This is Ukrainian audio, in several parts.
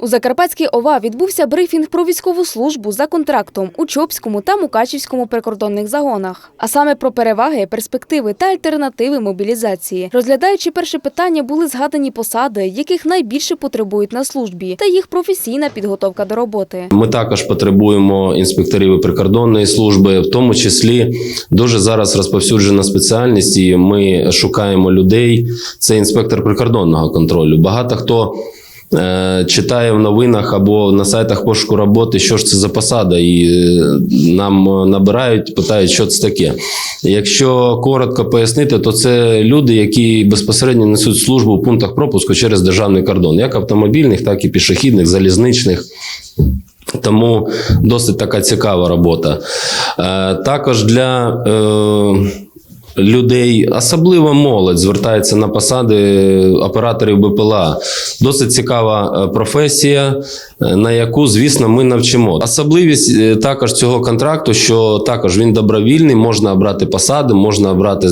У Закарпатській ОВА відбувся брифінг про військову службу за контрактом у Чопському та Мукачівському прикордонних загонах, а саме про переваги, перспективи та альтернативи мобілізації. Розглядаючи перше питання, були згадані посади, яких найбільше потребують на службі, та їх професійна підготовка до роботи. Ми також потребуємо інспекторів прикордонної служби, в тому числі дуже зараз розповсюджена спеціальність, і ми шукаємо людей. Це інспектор прикордонного контролю. Багато хто. Е, Читає в новинах або на сайтах пошуку роботи, що ж це за посада, і е, нам е, набирають, питають, що це таке. Якщо коротко пояснити, то це люди, які безпосередньо несуть службу у пунктах пропуску через державний кордон, як автомобільних, так і пішохідних, залізничних. Тому досить така цікава робота. Також для людей, особливо молодь, звертається на посади операторів БПЛА. Досить цікава е, професія, е, на яку, звісно, ми навчимо. Особливість е, також цього контракту, що також він добровільний, можна обрати посади, можна обрати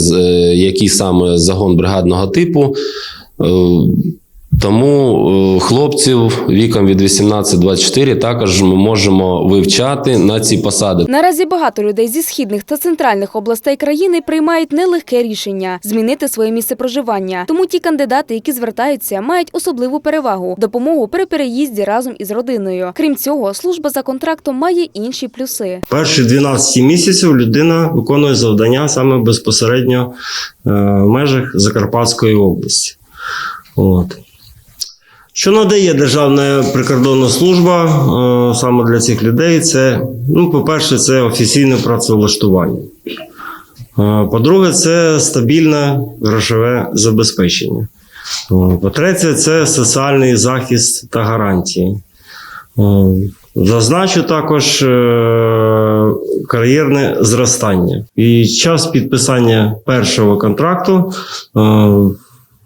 який саме загон бригадного типу. Тому е, хлопців віком від 18-24 також ми можемо вивчати на ці посади. Наразі багато людей зі східних та центральних областей країни приймають нелегке рішення змінити своє місце проживання. Тому ті кандидати, які звертаються, мають особливу перевагу допомогу при переїзді разом із родиною. Крім цього, служба за контрактом має інші плюси. Перші 12 місяців людина виконує завдання саме безпосередньо е, в межах Закарпатської області. От. Що надає Державна прикордонна служба е, саме для цих людей? Це, ну, по-перше, це офіційне працевлаштування. Е, По-друге, це стабільне грошове забезпечення. Е, По-третє, це соціальний захист та гарантії. Зазначу також кар'єрне зростання. І час підписання першого контракту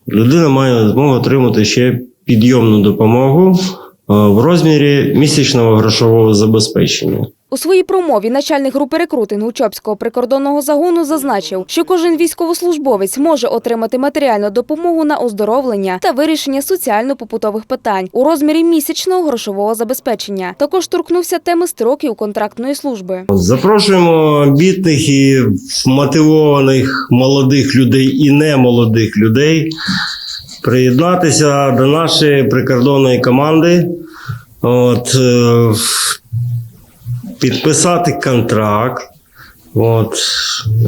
людина має змогу отримати ще підйомну допомогу е, в розмірі місячного грошового забезпечення. У своїй промові начальник групи рекрутингу Чопського прикордонного загону зазначив, що кожен військовослужбовець може отримати матеріальну допомогу на оздоровлення та вирішення соціально-побутових питань у розмірі місячного грошового забезпечення. Також торкнувся теми строків контрактної служби. Запрошуємо амбітних і мотивованих молодих людей і немолодих людей приєднатися до нашої прикордонної команди. От, е, підписати контракт от,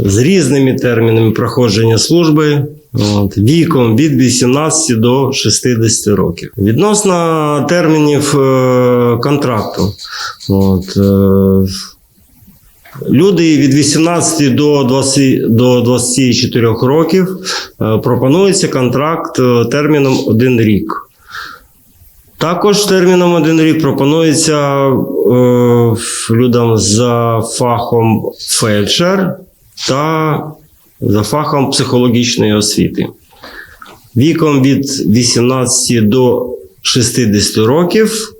з різними термінами проходження служби. От, віком від 18 до 60 років. Відносно термінів е, контракту. От, е, Люди від 18 до 20, до 24 років е, пропонується контракт е, терміном 1 рік. Також терміном 1 рік пропонується е, людям за фахом фельдшер та за фахом психологічної освіти. Віком від 18 до 60 років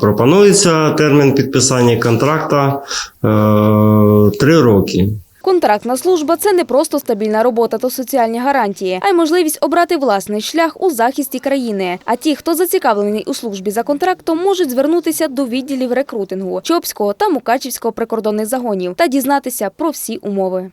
пропонується термін підписання контракта 3 роки. Контрактна служба це не просто стабільна робота та соціальні гарантії, а й можливість обрати власний шлях у захисті країни. А ті, хто зацікавлений у службі за контрактом, можуть звернутися до відділів рекрутингу Чопського та Мукачівського прикордонних загонів та дізнатися про всі умови.